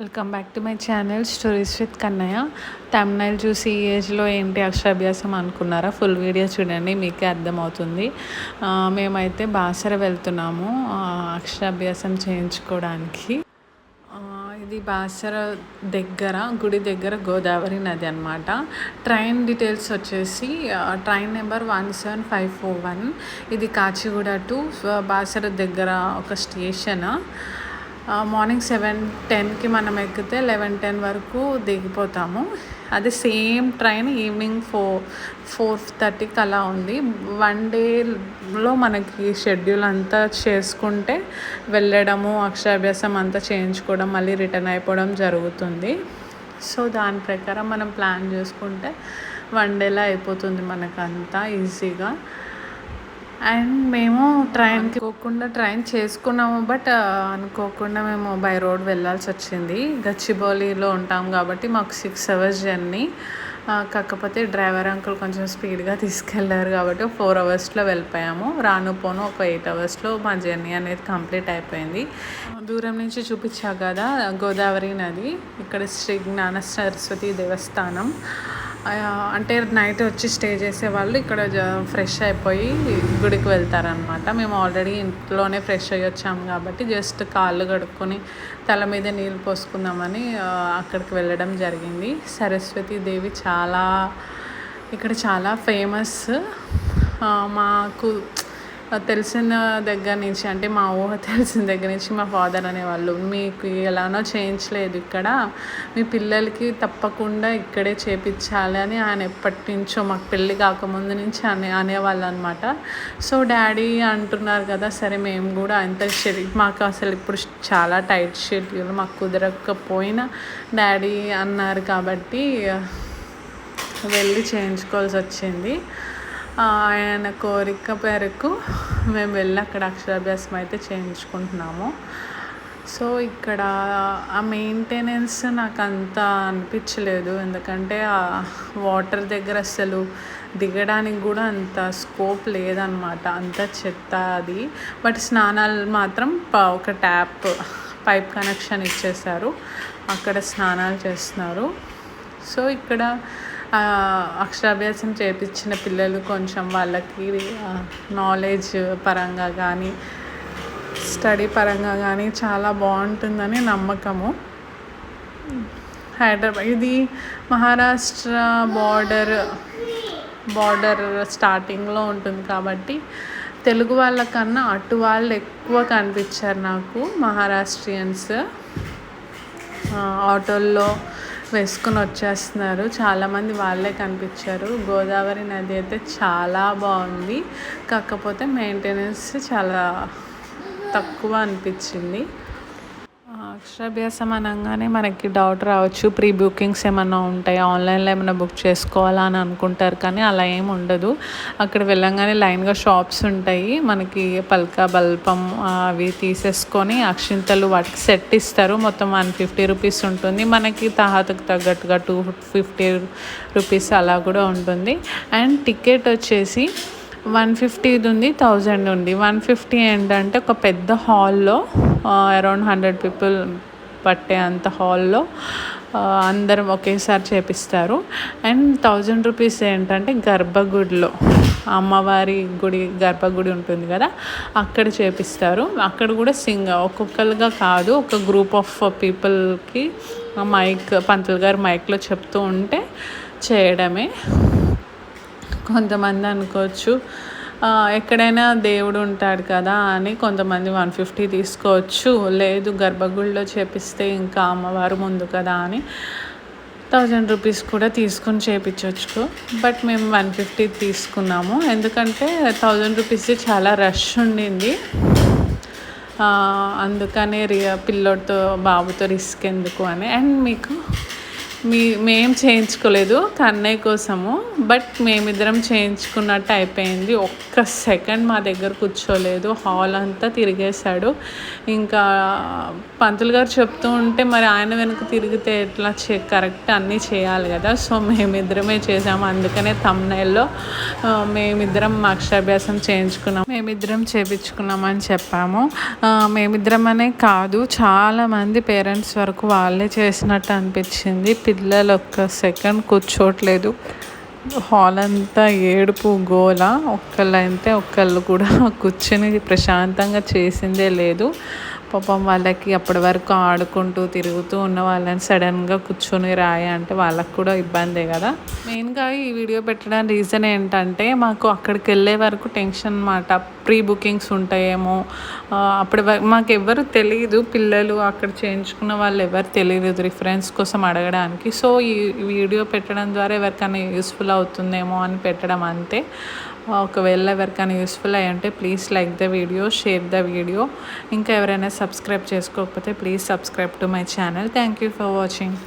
Welcome back to my channel stories with Kannaiah thumbnail చూసి ఈ ఏజ్లో ఏంటి అక్షరాభ్యాసం అనుకున్నారా? ఫుల్ వీడియో చూడండి మీకే అర్థమవుతుంది. మేమైతే బాసర వెళ్తున్నాము అక్షరాభ్యాసం చేయించుకోవడానికి. ఇది బాసర దగ్గర గుడి దగ్గర గోదావరి నది అనమాట ట్రైన్ డీటెయిల్స్ వచ్చేసి train number one seven five four one ఇది కాచిగూడ టు బాసర దగ్గర ఒక స్టేషన్ మార్నింగ్ సెవెన్ టెన్కి మనం ఎక్కితే లెవెన్ టెన్ వరకు దిగిపోతాము. అది same train evening four four థర్టీకి అలా ఉంది. వన్ డేలో మనకి షెడ్యూల్ అంతా చేసుకుంటే వెళ్ళడము అక్షరాభ్యాసం అంతా చేయించుకోవడం మళ్ళీ రిటర్న్ అయిపోవడం జరుగుతుంది. సో దాని ప్రకారం మనం ప్లాన్ చేసుకుంటే వన్ డేలో అయిపోతుంది మనకంతా ఈజీగా. అండ్ మేము ట్రైన్కి పోకుండా ట్రైన్ చేసుకున్నాము బట్ అనుకోకుండా మేము బై రోడ్ వెళ్ళాల్సి వచ్చింది. గచ్చిబౌలిలో ఉంటాం కాబట్టి మాకు సిక్స్ అవర్స్ జర్నీ. కాకపోతే డ్రైవర్ అంకుల్ కొంచెం స్పీడ్గా తీసుకెళ్ళారు కాబట్టి ఫోర్ అవర్స్లో వెళ్ళిపోయాము. రాను పోను ఒక ఎయిట్ అవర్స్లో మా జర్నీ అనేది కంప్లీట్ అయిపోయింది. దూరం నుంచి చూపించా కదా గోదావరి నది. ఇక్కడ శ్రీ జ్ఞాన సరస్వతి దేవస్థానం. అంటే నైట్ వచ్చి స్టే చేసే వాళ్ళు ఇక్కడ ఫ్రెష్ అయిపోయి గుడికి వెళ్తారనమాట మేము ఆల్రెడీ ఇంట్లోనే ఫ్రెష్ అయ్యి వచ్చాము కాబట్టి జస్ట్ కాళ్ళు కడుక్కొని తల మీద నీళ్ళు పోసుకుందామని అక్కడికి వెళ్ళడం జరిగింది. సరస్వతి దేవి చాలా ఇక్కడ చాలా ఫేమస్. మాకు తెలిసిన దగ్గర నుంచి అంటే మా ఊహ తెలిసిన దగ్గర నుంచి మా ఫాదర్ అనేవాళ్ళు మీకు ఎలానో చేయించలేదు ఇక్కడ మీ పిల్లలకి తప్పకుండా ఇక్కడే చేపించాలి అని ఆయన ఎప్పటి నుంచో మాకు పెళ్ళి కాకముందు నుంచి అనే అనేవాళ్ళు అనమాట సో డాడీ అంటున్నారు కదా సరే మేము కూడా అంత షెడ్యూల్ మాకు అసలు ఇప్పుడు చాలా టైట్ షెడ్యూల్ మాకు కుదరకపోయినా డాడీ అన్నారు కాబట్టి వెళ్ళి చేయించుకోవాల్సి వచ్చింది. ఆయన కోరిక మేరకు మేము వెళ్ళి అక్కడ అక్షరాభ్యాసం అయితే చేయించుకుంటున్నాము. సో ఇక్కడ ఆ మెయింటెనెన్స్ నాకు అంత అనిపించలేదు. ఎందుకంటే ఆ వాటర్ దగ్గర అసలు దిగడానికి కూడా అంత స్కోప్ లేదనమాట అంత చెత్త అది. బట్ స్నానాలు మాత్రం ప- ఒక ట్యాప్ పైప్ కనెక్షన్ ఇచ్చేసారు అక్కడ స్నానాలు చేస్తున్నారు. సో ఇక్కడ అక్షరాభ్యాసం చేపించిన పిల్లలు కొంచెం వాళ్ళకి నాలెడ్జ్ పరంగా కానీ స్టడీ పరంగా కానీ చాలా బాగుంటుందని నమ్మకము. హైదరాబాద్ ఇది మహారాష్ట్ర బార్డర్ బార్డర్ స్టార్టింగ్లో ఉంటుంది కాబట్టి తెలుగు వాళ్ళకన్నా అటు వాళ్ళు ఎక్కువ కనిపించారు నాకు మహారాష్ట్రియన్స్. ఆటోల్లో వేసుకుని వచ్చేస్తున్నారు. చాలామంది వాళ్ళే కనిపించారు. గోదావరి నది అయితే చాలా బాగుంది. కాకపోతే మెయింటెనెన్స్ చాలా తక్కువ అనిపించింది. అక్షరాభ్యాసం అనగానే మనకి డౌట్ రావచ్చు. ప్రీ బుకింగ్స్ ఏమన్నా ఉంటాయి? ఆన్లైన్లో ఏమైనా బుక్ చేసుకోవాలా అని అనుకుంటారు కానీ అలా ఏం ఉండదు. అక్కడ వెళ్ళంగానే లైన్గా షాప్స్ ఉంటాయి. మనకి పల్కా బల్పం అవి తీసేసుకొని అక్షింతలు వాటికి సెట్ ఇస్తారు. మొత్తం వన్ ఫిఫ్టీ రూపీస్ ఉంటుంది. మనకి తహాతకు తగ్గట్టుగా టూ ఫిఫ్టీ రూపీస్ అలా కూడా ఉంటుంది. అండ్ టికెట్ వచ్చేసి వన్ ఫిఫ్టీది ఉంది థౌజండ్ ఉంది. వన్ ఫిఫ్టీ ఏంటంటే ఒక పెద్ద హాల్లో అరౌండ్ హండ్రెడ్ పీపుల్ పట్టే అంత హాల్లో అందరం ఒకేసారి చేపిస్తారు. అండ్ థౌజండ్ రూపీస్ ఏంటంటే గర్భగుడిలో అమ్మవారి గుడి గర్భగుడి ఉంటుంది కదా అక్కడ చేపిస్తారు. అక్కడ కూడా సింగ్ ఒక్కొక్కరుగా కాదు ఒక గ్రూప్ ఆఫ్ పీపుల్కి మైక్ పంతులు గారు మైక్లో చెప్తూ ఉంటే చేయడమే. కొంతమంది అనుకోవచ్చు. ఎక్కడైనా దేవుడు ఉంటాడు కదా అని కొంతమంది వన్ ఫిఫ్టీ తీసుకోవచ్చు. లేదు గర్భగుడిలో చేపిస్తే ఇంకా అమ్మవారు ముందు కదా అని థౌజండ్ రూపీస్ కూడా తీసుకుని చేయించవచ్చు బట్ మేము వన్ ఫిఫ్టీ తీసుకున్నాము. ఎందుకంటే థౌజండ్ రూపీస్ చాలా రష్ ఉండింది. అందుకనే రియా పిల్లోడితో బాబుతో రిస్క్ ఎందుకు అని. అండ్ మీకు మీ మేము చేయించుకోలేదు కన్నయ్య కోసము బట్ మేమిద్దరం చేయించుకున్నట్టు అయిపోయింది. ఒక్క సెకండ్ మా దగ్గర కూర్చోలేదు. హాల్ అంతా తిరిగేశాడు. ఇంకా పంతులు గారు చెప్తూ ఉంటే మరి ఆయన వెనక తిరిగితే ఎట్లా చే కరెక్ట్ అన్నీ చేయాలి కదా. సో మేమిద్దరమే చేసాము అందుకనే తమ్నైల్లో మేమిద్దరం అక్షరాభ్యాసం చేయించుకున్నాం. మేమిద్దరం చేయించుకున్నామని చెప్పాము. మేమిద్దరం అనే కాదు చాలామంది పేరెంట్స్ వరకు వాళ్ళే చేసినట్టు అనిపించింది. పిల్లలు ఒక్క సెకండ్ కూర్చోవట్లేదు హాల్ అంతా ఏడుపు గోల. ఒక్కళ్ళు అయితే ఒక్కళ్ళు కూడా కూర్చొని ప్రశాంతంగా చేసిందే లేదు. పాపం వాళ్ళకి అప్పటి వరకు ఆడుకుంటూ తిరుగుతూ ఉన్న వాళ్ళని సడన్గా కూర్చొని రాయ అంటే వాళ్ళకు కూడా ఇబ్బందే కదా. మెయిన్గా ఈ వీడియో పెట్టడం రీజన్ ఏంటంటే మాకు అక్కడికి వెళ్ళే వరకు టెన్షన్ అనమాట ప్రీ బుకింగ్స్ ఉంటాయేమో. అప్పటి వరకు మాకు ఎవరు తెలియదు పిల్లలు అక్కడ చేయించుకున్న వాళ్ళు ఎవరు తెలియదు రిఫరెన్స్ కోసం అడగడానికి. సో ఈ వీడియో పెట్టడం ద్వారా ఎవరికైనా యూస్ఫుల్ అవుతుందేమో అని పెట్టడం అంతే. ఒకవేళ ఎవరికైనా యూస్ఫుల్ అయ్యి ఉంటే please like the video share the video ఇంకా ఎవరైనా సబ్స్క్రైబ్ చేసుకోకపోతే please subscribe to my channel thank you for watching